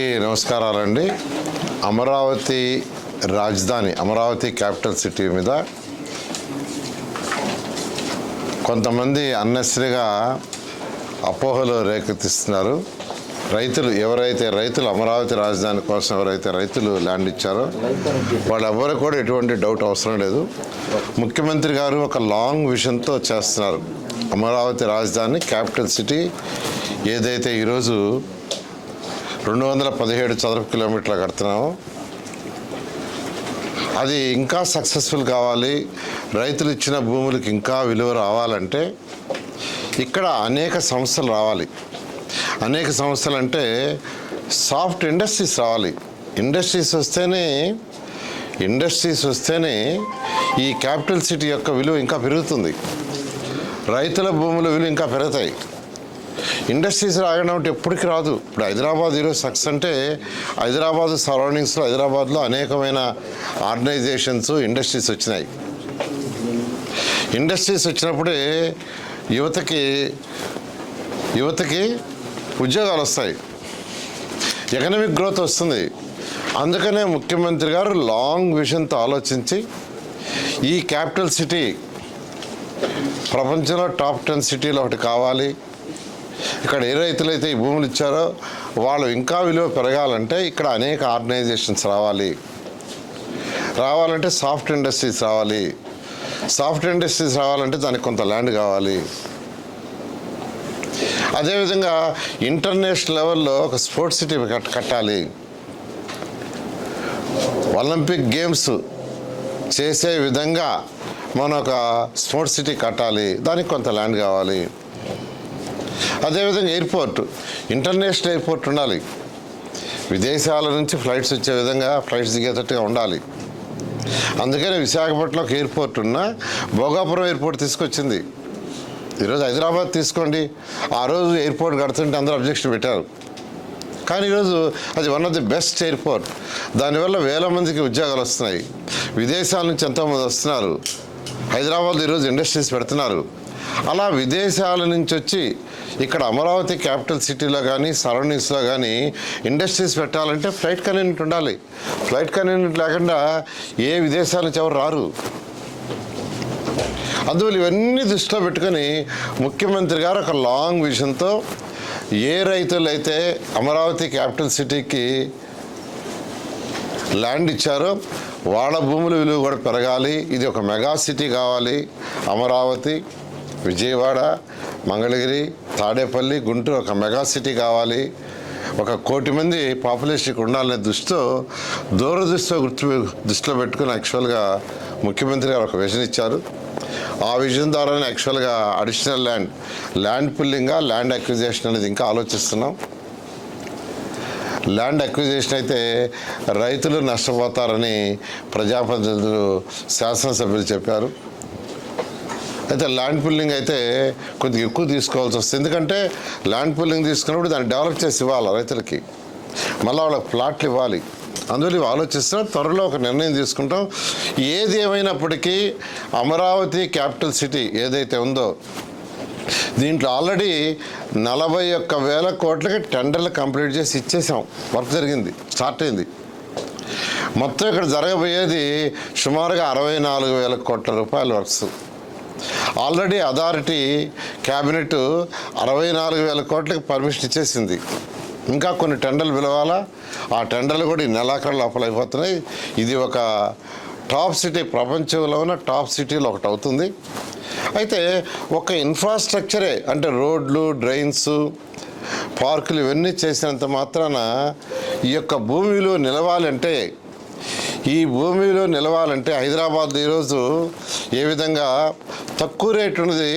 నమస్కారాలండి. అమరావతి రాజధాని Amaravati capital city మీద కొంతమంది అన్నెసరిగా అపోహలు రేకెత్తిస్తున్నారు. రైతులు ఎవరైతే రైతులు అమరావతి రాజధాని కోసం ఎవరైతే రైతులు ల్యాండ్ ఇచ్చారో వాళ్ళెవ్వరు కూడా ఎటువంటి డౌట్ అవసరం లేదు. ముఖ్యమంత్రి గారు ఒక లాంగ్ విషన్తో చేస్తున్నారు. అమరావతి రాజధాని క్యాపిటల్ సిటీ ఏదైతే ఈరోజు రెండు వందల పదిహేడు చదరపు కిలోమీటర్లు కడుతున్నాము. అది ఇంకా సక్సెస్ఫుల్ కావాలి. రైతులు ఇచ్చిన భూములకు ఇంకా విలువ రావాలంటే ఇక్కడ అనేక సంస్థలు రావాలి. అనేక సంస్థలు అంటే సాఫ్ట్ ఇండస్ట్రీస్ రావాలి. ఇండస్ట్రీస్ వస్తేనే ఇండస్ట్రీస్ వస్తేనే ఈ క్యాపిటల్ సిటీ యొక్క విలువ ఇంకా పెరుగుతుంది. రైతుల భూముల విలువ ఇంకా పెరుగుతాయి. ఇండస్ట్రీస్ రాగడం అంటే ఎప్పటికి రాదు. ఇప్పుడు హైదరాబాద్ ఈరోజు సక్సెస్ అంటే హైదరాబాద్ సరౌండింగ్స్లో హైదరాబాద్లో అనేకమైన ఆర్గనైజేషన్స్ ఇండస్ట్రీస్ వచ్చినాయి. ఇండస్ట్రీస్ వచ్చినప్పుడే యువతకి యువతకి ఉద్యోగాలు వస్తాయి. ఎకనామిక్ గ్రోత్ వస్తుంది. అందుకనే ముఖ్యమంత్రి గారు లాంగ్ విజన్తో ఆలోచించి ఈ క్యాపిటల్ సిటీ ప్రపంచంలో టాప్ టెన్ సిటీలో ఒకటి కావాలి. ఇక్కడ ఏ రైతులైతే ఈ భూములు ఇచ్చారో వాళ్ళు ఇంకా విలువ పెరగాలంటే ఇక్కడ అనేక ఆర్గనైజేషన్స్ రావాలి. రావాలంటే సాఫ్ట్ ఇండస్ట్రీస్ రావాలి. సాఫ్ట్ ఇండస్ట్రీస్ రావాలంటే దానికి కొంత ల్యాండ్ కావాలి. అదేవిధంగా ఇంటర్నేషనల్ లెవెల్లో ఒక స్పోర్ట్స్ సిటీ కట్ కట్టాలి. ఒలింపిక్ గేమ్స్ చేసే విధంగా మనం ఒక స్పోర్ట్స్ సిటీ కట్టాలి. దానికి కొంత ల్యాండ్ కావాలి. అదేవిధంగా ఎయిర్పోర్ట్ ఇంటర్నేషనల్ ఎయిర్పోర్ట్ ఉండాలి. విదేశాల నుంచి ఫ్లైట్స్ వచ్చే విధంగా ఫ్లైట్స్ దిగేటట్టుగా ఉండాలి. అందుకనే విశాఖపట్నంలో ఎయిర్పోర్ట్ ఉన్న భోగాపురం ఎయిర్పోర్ట్ తీసుకొచ్చింది. ఈరోజు హైదరాబాద్ తీసుకోండి. ఆ రోజు ఎయిర్పోర్ట్ కడుతుంటే అందరూ అబ్జెక్షన్ పెట్టారు. కానీ ఈరోజు అది one of the best airport. దానివల్ల వేల మందికి ఉద్యోగాలు వస్తున్నాయి. విదేశాల నుంచి ఎంతోమంది వస్తున్నారు. హైదరాబాద్ ఈరోజు ఇండస్ట్రీస్ పెడుతున్నారు. అలా విదేశాల నుంచి వచ్చి ఇక్కడ అమరావతి క్యాపిటల్ సిటీలో కానీ సరౌండింగ్స్లో కానీ ఇండస్ట్రీస్ పెట్టాలంటే ఫ్లైట్ కన్వీనియంట్ ఉండాలి. ఫ్లైట్ కన్వీనియంట్ లేకుండా ఏ విదేశాల నుంచి ఎవరు రారు. అందువల్ల ఇవన్నీ దృష్టిలో పెట్టుకొని ముఖ్యమంత్రి గారు ఒక లాంగ్ విజన్తో ఏ రైతులు అయితే అమరావతి క్యాపిటల్ సిటీకి ల్యాండ్ ఇచ్చారో వాళ్ళ భూముల విలువ కూడా పెరగాలి. ఇది ఒక మెగా సిటీ కావాలి అమరావతి. విజయవాడ మంగళగిరి తాడేపల్లి గుంటూరు ఒక మెగా సిటీ కావాలి. ఒక కోటి మంది పాపులేషన్కి ఉండాలనే దృష్టితో దూరదృష్టితో గుర్తు దృష్టిలో పెట్టుకుని యాక్చువల్గా ముఖ్యమంత్రి గారు ఒక విజన్ ఇచ్చారు. ఆ విజన్ ద్వారానే యాక్చువల్గా అడిషనల్ ల్యాండ్ ల్యాండ్ పుల్లింగా ల్యాండ్ అక్విజేషన్ అనేది ఇంకా ఆలోచిస్తున్నాం. ల్యాండ్ అక్విజేషన్ అయితే రైతులు నష్టపోతారని ప్రజాప్రతినిధులు శాసనసభ్యులు చెప్పారు. అయితే ల్యాండ్ పుల్లింగ్ అయితే కొద్దిగా ఎక్కువ తీసుకోవాల్సి వస్తుంది. ఎందుకంటే ల్యాండ్ పుల్లింగ్ తీసుకున్నప్పుడు దాన్ని డెవలప్ చేసి ఇవ్వాలి రైతులకి. మళ్ళీ వాళ్ళకి ప్లాట్లు ఇవ్వాలి. అందువల్ల ఇవి ఆలోచిస్తున్నా త్వరలో ఒక నిర్ణయం తీసుకుంటాం. ఏది ఏమైనప్పటికీ అమరావతి క్యాపిటల్ సిటీ ఏదైతే ఉందో దీంట్లో ఆల్రెడీ నలభై ఒక్క వేల కోట్లకి టెండర్లు కంప్లీట్ చేసి ఇచ్చేసాం. వర్క్ జరిగింది స్టార్ట్ అయింది. మొత్తం ఇక్కడ జరగబోయేది సుమారుగా అరవై నాలుగు వేల కోట్ల రూపాయల వర్క్స్. ఆల్రెడీ అథారిటీ క్యాబినెట్ అరవై నాలుగు వేల కోట్లకి పర్మిషన్ ఇచ్చేసింది. ఇంకా కొన్ని టెండర్లు పిలవాలా? ఆ టెండర్లు కూడా ఈ నెలాఖరు లోపల అయిపోతున్నాయి. ఇది ఒక టాప్ సిటీ ప్రపంచంలో ఉన్న టాప్ సిటీలో ఒకటి అవుతుంది. అయితే ఒక ఇన్ఫ్రాస్ట్రక్చరే అంటే రోడ్లు డ్రైన్స్ పార్కులు ఇవన్నీ చేసినంత మాత్రాన ఈ యొక్క భూమిలో నిలవాలంటే ఈ భూమిలో నిలవాలంటే హైదరాబాద్ ఈరోజు ఏ విధంగా తక్కువ రేటు ఉన్నది.